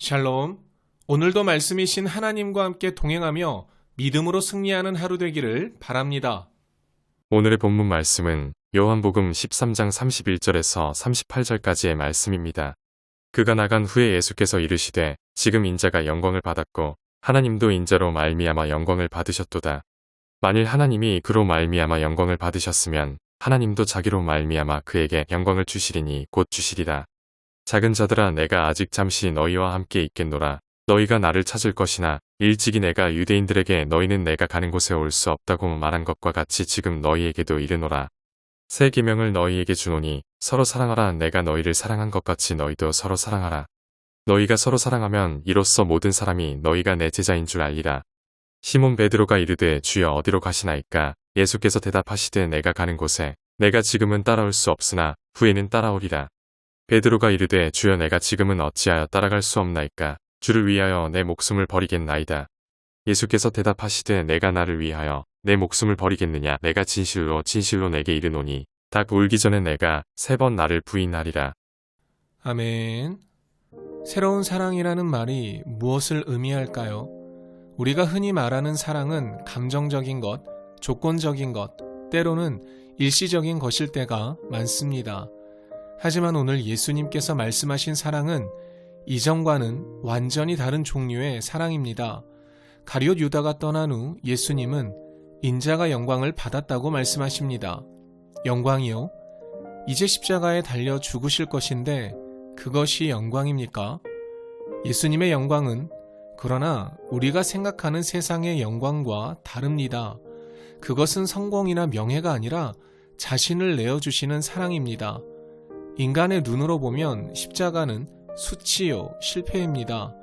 샬롬. 오늘도 말씀이신 하나님과 함께 동행하며 믿음으로 승리하는 하루 되기를 바랍니다. 오늘의 본문 말씀은 요한복음 13장 31절에서 38절까지의 말씀입니다. 그가 나간 후에 예수께서 이르시되 지금 인자가 영광을 받았고 하나님도 인자로 말미암아 영광을 받으셨도다. 만일 하나님이 그로 말미암아 영광을 받으셨으면 하나님도 자기로 말미암아 그에게 영광을 주시리니 곧 주시리라. 작은 자들아 내가 아직 잠시 너희와 함께 있겠노라. 너희가 나를 찾을 것이나 일찍이 내가 유대인들에게 너희는 내가 가는 곳에 올 수 없다고 말한 것과 같이 지금 너희에게도 이르노라. 새 계명을 너희에게 주노니 서로 사랑하라 내가 너희를 사랑한 것 같이 너희도 서로 사랑하라. 너희가 서로 사랑하면 이로써 모든 사람이 너희가 내 제자인 줄 알리라. 시몬 베드로가 이르되 주여 어디로 가시나이까 예수께서 대답하시되 내가 가는 곳에 내가 지금은 따라올 수 없으나 후에는 따라오리라. 베드로가 이르되 주여 내가 지금은 어찌하여 따라갈 수 없나이까 주를 위하여 내 목숨을 버리겠나이다. 예수께서 대답하시되 내가 나를 위하여 내 목숨을 버리겠느냐 내가 진실로 진실로 내게 이르노니 닭 울기 전에 내가 세 번 나를 부인하리라. 아멘. 새로운 사랑이라는 말이 무엇을 의미할까요? 우리가 흔히 말하는 사랑은 감정적인 것, 조건적인 것, 때로는 일시적인 것일 때가 많습니다. 하지만 오늘 예수님께서 말씀하신 사랑은 이전과는 완전히 다른 종류의 사랑입니다. 가룟 유다가 떠난 후 예수님은 인자가 영광을 받았다고 말씀하십니다. 영광이요? 이제 십자가에 달려 죽으실 것인데 그것이 영광입니까? 예수님의 영광은 그러나 우리가 생각하는 세상의 영광과 다릅니다. 그것은 성공이나 명예가 아니라 자신을 내어주시는 사랑입니다. 인간의 눈으로 보면 십자가는 수치요, 실패입니다.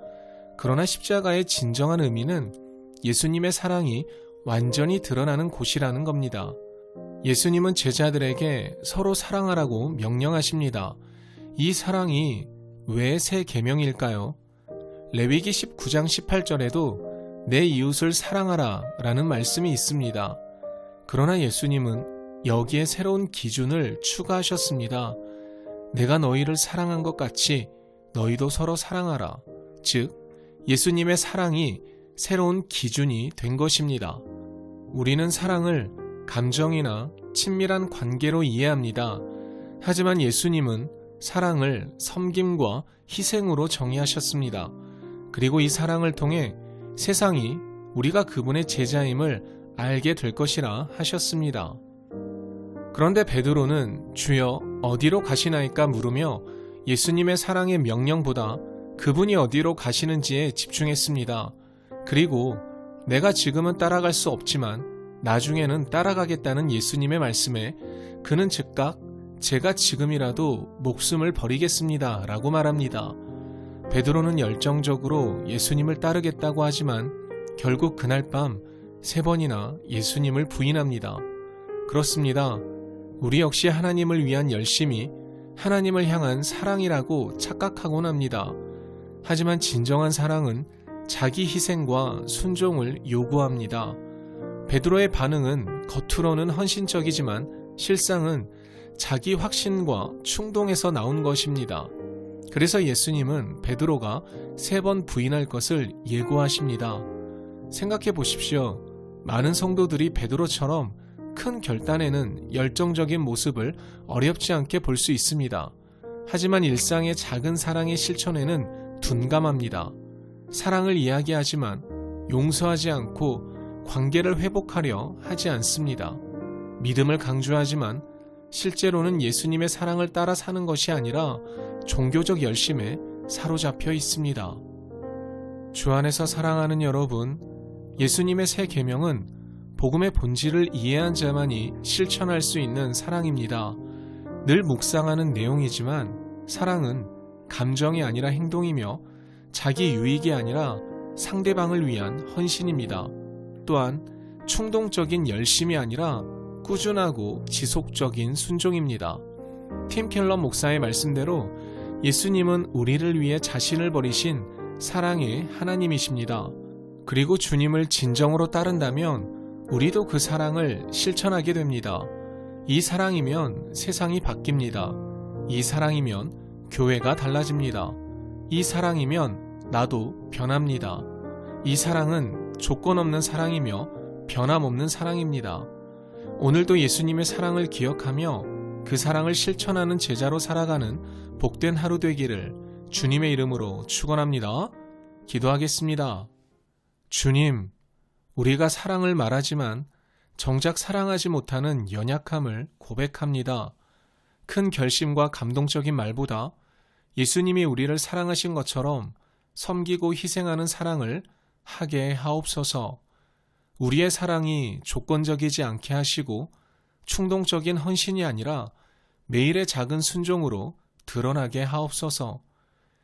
그러나 십자가의 진정한 의미는 예수님의 사랑이 완전히 드러나는 곳이라는 겁니다. 예수님은 제자들에게 서로 사랑하라고 명령하십니다. 이 사랑이 왜 새 계명일까요? 레위기 19장 18절에도 내 이웃을 사랑하라 라는 말씀이 있습니다. 그러나 예수님은 여기에 새로운 기준을 추가하셨습니다. 내가 너희를 사랑한 것 같이 너희도 서로 사랑하라. 즉, 예수님의 사랑이 새로운 기준이 된 것입니다. 우리는 사랑을 감정이나 친밀한 관계로 이해합니다. 하지만 예수님은 사랑을 섬김과 희생으로 정의하셨습니다. 그리고 이 사랑을 통해 세상이 우리가 그분의 제자임을 알게 될 것이라 하셨습니다. 그런데 베드로는 주여 어디로 가시나이까 물으며 예수님의 사랑의 명령보다 그분이 어디로 가시는지에 집중했습니다. 그리고 내가 지금은 따라갈 수 없지만 나중에는 따라가겠다는 예수님의 말씀에 그는 즉각 제가 지금이라도 목숨을 버리겠습니다. 라고 말합니다. 베드로는 열정적으로 예수님을 따르겠다고 하지만 결국 그날 밤 세 번이나 예수님을 부인합니다. 그렇습니다. 우리 역시 하나님을 위한 열심이 하나님을 향한 사랑이라고 착각하곤 합니다. 하지만 진정한 사랑은 자기 희생과 순종을 요구합니다. 베드로의 반응은 겉으로는 헌신적이지만 실상은 자기 확신과 충동에서 나온 것입니다. 그래서 예수님은 베드로가 세 번 부인할 것을 예고하십니다. 생각해 보십시오. 많은 성도들이 베드로처럼 큰 결단에는 열정적인 모습을 어렵지 않게 볼 수 있습니다. 하지만 일상의 작은 사랑의 실천에는 둔감합니다. 사랑을 이야기하지만 용서하지 않고 관계를 회복하려 하지 않습니다. 믿음을 강조하지만 실제로는 예수님의 사랑을 따라 사는 것이 아니라 종교적 열심에 사로잡혀 있습니다. 주 안에서 사랑하는 여러분, 예수님의 새 계명은 복음의 본질을 이해한 자만이 실천할 수 있는 사랑입니다. 늘 묵상하는 내용이지만 사랑은 감정이 아니라 행동이며 자기 유익이 아니라 상대방을 위한 헌신입니다. 또한 충동적인 열심이 아니라 꾸준하고 지속적인 순종입니다. 팀 켈러 목사의 말씀대로 예수님은 우리를 위해 자신을 버리신 사랑의 하나님이십니다. 그리고 주님을 진정으로 따른다면 우리도 그 사랑을 실천하게 됩니다. 이 사랑이면 세상이 바뀝니다. 이 사랑이면 교회가 달라집니다. 이 사랑이면 나도 변합니다. 이 사랑은 조건 없는 사랑이며 변함없는 사랑입니다. 오늘도 예수님의 사랑을 기억하며 그 사랑을 실천하는 제자로 살아가는 복된 하루 되기를 주님의 이름으로 축원합니다. 기도하겠습니다. 주님, 우리가 사랑을 말하지만 정작 사랑하지 못하는 연약함을 고백합니다. 큰 결심과 감동적인 말보다 예수님이 우리를 사랑하신 것처럼 섬기고 희생하는 사랑을 하게 하옵소서. 우리의 사랑이 조건적이지 않게 하시고 충동적인 헌신이 아니라 매일의 작은 순종으로 드러나게 하옵소서.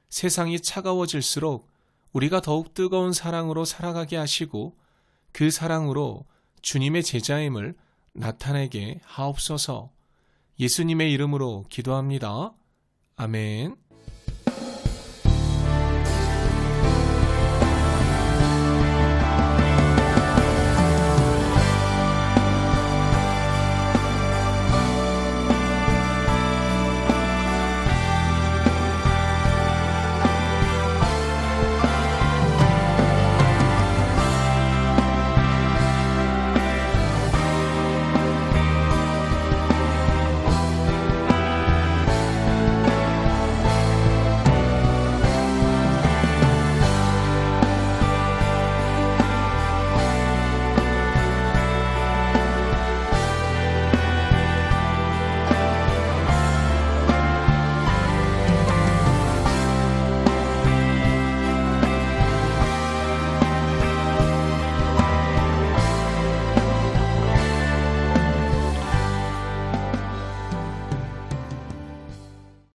세상이 차가워질수록 우리가 더욱 뜨거운 사랑으로 살아가게 하시고 그 사랑으로 주님의 제자임을 나타내게 하옵소서. 예수님의 이름으로 기도합니다. 아멘.